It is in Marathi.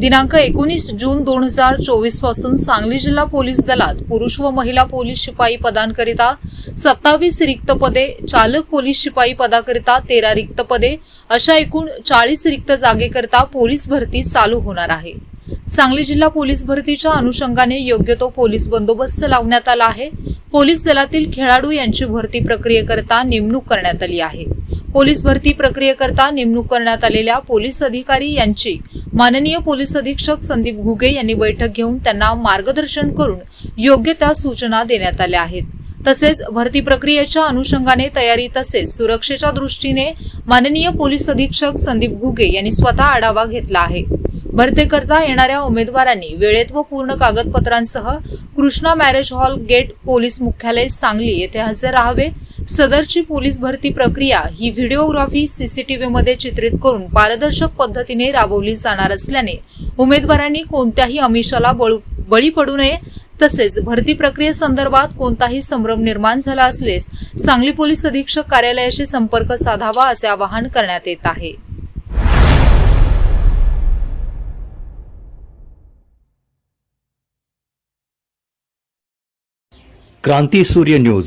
दिनांक एकोणीस जून दोन हजार चोवीसपासून सांगली जिल्हा पोलीस दलात पुरुष व महिला पोलीस शिपाई पदांकरिता सत्तावीस रिक्त पदे चालक पोलीस शिपाई पदाकरिता तेरा रिक्त पदे अशा एकूण चाळीस रिक्त जागेकरिता पोलीस भरती चालू होणार आहे. सांगली जिल्हा पोलीस भरतीच्या अनुषंगाने योग्य तो पोलीस बंदोबस्त लावण्यात आला आहे. पोलीस दलातील खेळाडू यांची भरती प्रक्रियेकरता नेमणूक करण्यात आली आहे. पोलीस भरती प्रक्रियेकरता नेमणूक करण्यात आलेल्या पोलीस अधिकारी यांची माननीय पोलीस अधीक्षक संदीप घुगे यांनी बैठक घेऊन त्यांना मार्गदर्शन करून योग्य त्या सूचना देण्यात आल्या आहेत. तसेच भरती प्रक्रियेच्या अनुषंगाने तयारी तसेच सुरक्षेच्या दृष्टीने माननीय पोलीस अधीक्षक संदीप घुगे यांनी स्वतः आढावा घेतला आहे. भरतीकरता येणाऱ्या उमेदवारांनी वेळेत व पूर्ण कागदपत्रांसह Krishna marriage hall gate police मुख्यालय सांगली येथे हजर राहावे सदरची पोलीस भरती प्रक्रिया ही व्हिडिओग्राफी सीसीटीव्ही मध्ये चित्रित करून पारदर्शक पद्धतीने राबवली जाणार असल्याने उमेदवारांनी कोणत्याही अमिषाला बळी पडू नये. तसेच भरती प्रक्रियेसंदर्भात कोणताही संभ्रम निर्माण झाला असल्यास सांगली पोलीस अधीक्षक कार्यालयाशी संपर्क साधावा असे आवाहन करण्यात येत आहे. क्रांती सूर्य न्यूज.